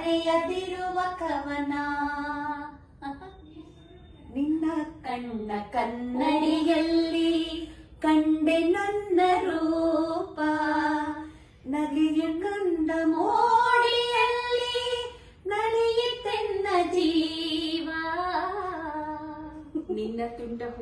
ಬರೆಯದಿರುವ ಕವನ. ನಿನ್ನ ಕಣ್ಣ ಕನ್ನಡಿಯಲ್ಲಿ ಕಂಡೆ ನನ್ನ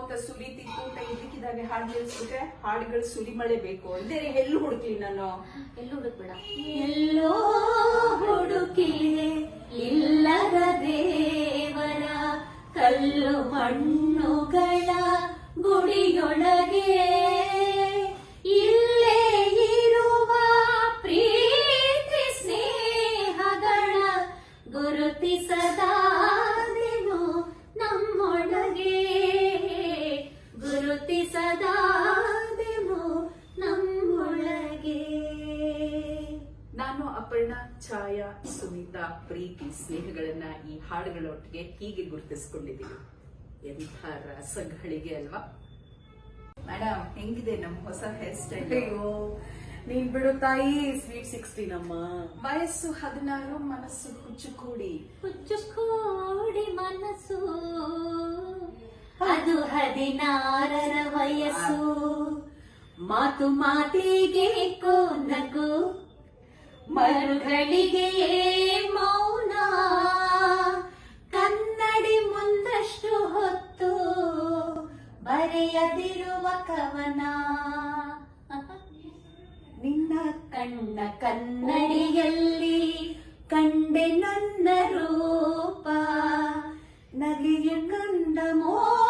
ಸೋತ ಸುಲಿತಿತ್ತು ಇದಕ್ಕಿದಾಗ ಹಾಡು ನಿಲ್ಸ್ಬಿಟ್ರೆ ಹಾಡುಗಳು ಸುಲಿ ಮಳೆ ಬೇಕು ಅಂದರೆ ಎಲ್ಲಿ ಹುಡುಕ್ಲಿ ನಾನು. ಎಲ್ಲಿ ಹುಡುಕ್ಬೇಡ. ಎಲ್ಲೋ ಹುಡುಕಿ ಇಲ್ಲದ ದೇವರ ಕಲ್ಲು ಮಣ್ಣುಗಳ ಗುಡಿಯೊಳಗೆ. ಇಲ್ಲೇ ಸುನೀತಾ ಪ್ರೀತಿ ಸ್ನೇಹಗಳನ್ನ ಈ ಹಾಡುಗಳೊಟ್ಟಿಗೆ ಹೀಗೆ ಗುರುತಿಸ್ಕೊಂಡಿದ್ದೀವಿ. ಎಂಥ ರಸಗಳಿಗೆ ಅಲ್ವಾ? ಮೇಡಮ್ ಹೆಂಗಿದೆ ನಮ್ ಹೊಸ ಹೇರ್ ಸ್ಟೈಲ್ ಅಯ್ಯೋ ನೀನ್ ಬಿಡು ತಾಯಿ ಸ್ವೀಟ್ ಸಿಕ್ಸ್ಟೀನ್ ಅಮ್ಮ ವಯಸ್ಸು ಹದಿನಾರು ಮನಸ್ಸು ಹುಚ್ಚು ಕೂಡಿ ಹುಚ್ಚು ಕೂಡಿ ಮನಸ್ಸು. ಅದು ಹದಿನಾರರ ವಯಸ್ಸು. ಮಾತು ಮಾತಿಗೆ ಕೋನಗು ಮರುಗಳಿಗೆ ಮೌನ. ಕನ್ನಡಿ ಮುಂದಷ್ಟು ಹೊತ್ತು ಬರೆಯದಿರುವ ಕವನ. ನಿನ್ನ ಕಣ್ಣ ಕನ್ನಡಿಯಲ್ಲಿ ಕಂಡೆ ನನ್ನ ರೂಪ. ನಗೆಯ ಕಂಡ ಮೋಡಿಯಲ್ಲಿ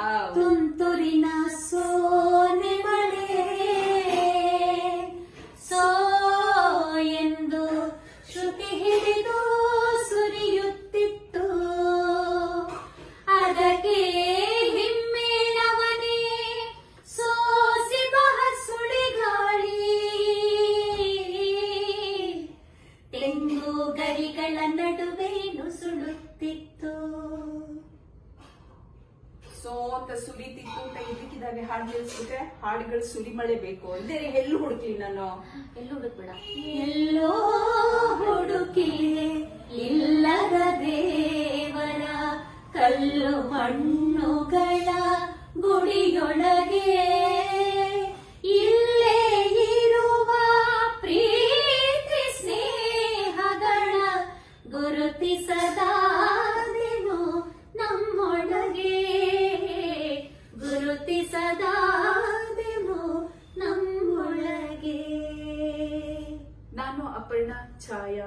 ಸೋತ ಸುಲಿತಿತ್ತು ಊಟ ಇದಕ್ಕಿದ್ದಾಗೆ ಹಾಡು ನಿಲ್ಸ್ಬಿಟ್ರೆ ಹಾಡುಗಳು ಸುಲಿ ಮಳೆ ಬೇಕು. ಅಂದ್ರೆ ಎಲ್ಲೂ ಹುಡುಕ್ಲಿ ನಾನು. ಎಲ್ಲೂ ಹುಡುಕ್ಬೇಡ. ಎಲ್ಲೋ ಹುಡುಕಿ ಇಲ್ಲದ ದೇವರ ಕಲ್ಲು ಮಣ್ಣುಗಳ ಗುಡಿಯೊಳಗೆ.